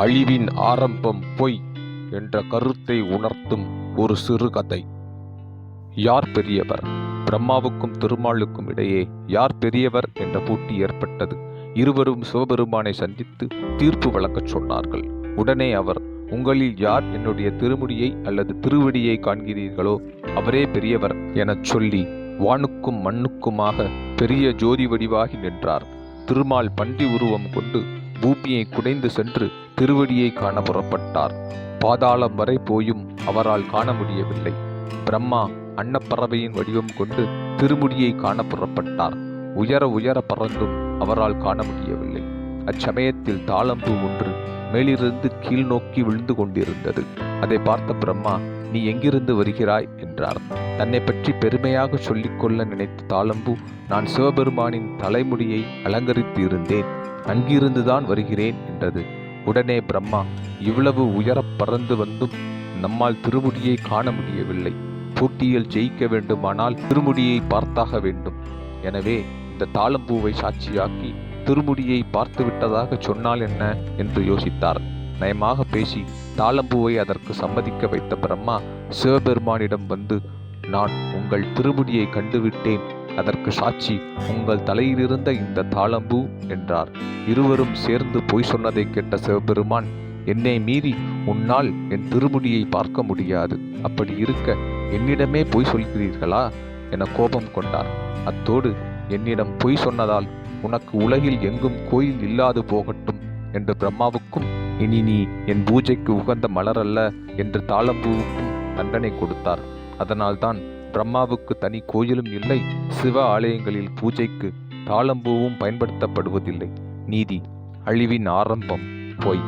அழிவின் ஆரம்பம் பொய் என்ற கருத்தை உணர்த்தும் ஒரு சிறுகதை யார் பெரியவர்? பிரம்மாவுக்கும் திருமாலுக்கும் இடையே யார் பெரியவர் என்ற போட்டி ஏற்பட்டது. இருவரும் சிவபெருமானை சந்தித்து தீர்ப்பு வழங்கச் சொன்னார்கள். உடனே அவர் உங்களில் யார் என்னுடைய திருமுடியை அல்லது திருவடியை காண்கிறீர்களோ அவரே பெரியவர் எனச் சொல்லி வானுக்கும் மண்ணுக்குமாக பெரிய ஜோதி வடிவாகி நின்றார். திருமால் பண்டி உருவம் கொண்டு பூமியை குடைந்து சென்று திருவடியை காண புறப்பட்டார். பாதாளம் வரை போயும் அவரால் காண முடியவில்லை. பிரம்மா அன்னப்பறவையின் வடிவம் கொண்டு திருமுடியை காண புறப்பட்டார். உயர உயர பறந்தும் அவரால் காண முடியவில்லை. அச்சமயத்தில் தாளம்பூ ஒன்று மேலிருந்து கீழ் நோக்கி விழுந்து கொண்டிருந்தது. அதை பார்த்த பிரம்மா நீ எங்கிருந்து வருகிறாய்? என்றார். தன்னை பற்றி பெருமையாக சொல்லிக்கொள்ள நினைத்த தாளம்பு நான் சிவபெருமானின் தலைமுடியை அலங்கரித்து இருந்தேன் அங்கிருந்துதான் வருகிறேன் என்றது. உடனே பிரம்மா இவ்வளவு உயரப் பறந்து வந்தும் நம்மால் திருமுடியை காண முடியவில்லை. போட்டியில் ஜெயிக்க வேண்டுமானால் திருமுடியை பார்த்தாக வேண்டும். எனவே இந்த தாளம்பூவை சாட்சியாக்கி திருமுடியை பார்த்து விட்டதாக சொன்னால் என்ன? என்று யோசித்தார். நயமாக பேசி தாளம்பூவை அதற்கு சம்மதிக்க வைத்த பிரம்மா சிவபெருமானிடம் வந்து நான் உங்கள் திருமுடியை கண்டுவிட்டேன். அதற்கு சாட்சி உங்கள் தலையிலிருந்த இந்த தாளம்பூ என்றார். இருவரும் சேர்ந்து பொய் சொன்னதை கேட்ட சிவபெருமான் என்னை மீறி உன்னால் என் திருமுடியை பார்க்க முடியாது. அப்படி இருக்க என்னிடமே பொய் சொல்கிறீர்களா? என கோபம் கொண்டார். அத்தோடு என்னிடம் பொய் சொன்னதால் உனக்கு உலகில் எங்கும் கோயில் இல்லாது போகட்டும் என்று பிரம்மாவுக்கும் இனி நீ என் பூஜைக்கு உகந்த மலர் அல்ல என்று தாளம்பூவுக்கும் தண்டனை கொடுத்தார். அதனால்தான் பிரம்மாவுக்கு தனி கோயிலும் இல்லை சிவ ஆலயங்களில் பூஜைக்கு தாளம்பூவும் பயன்படுத்தப்படுவதில்லை. நீதி அழிவின் ஆரம்பம். பொய்.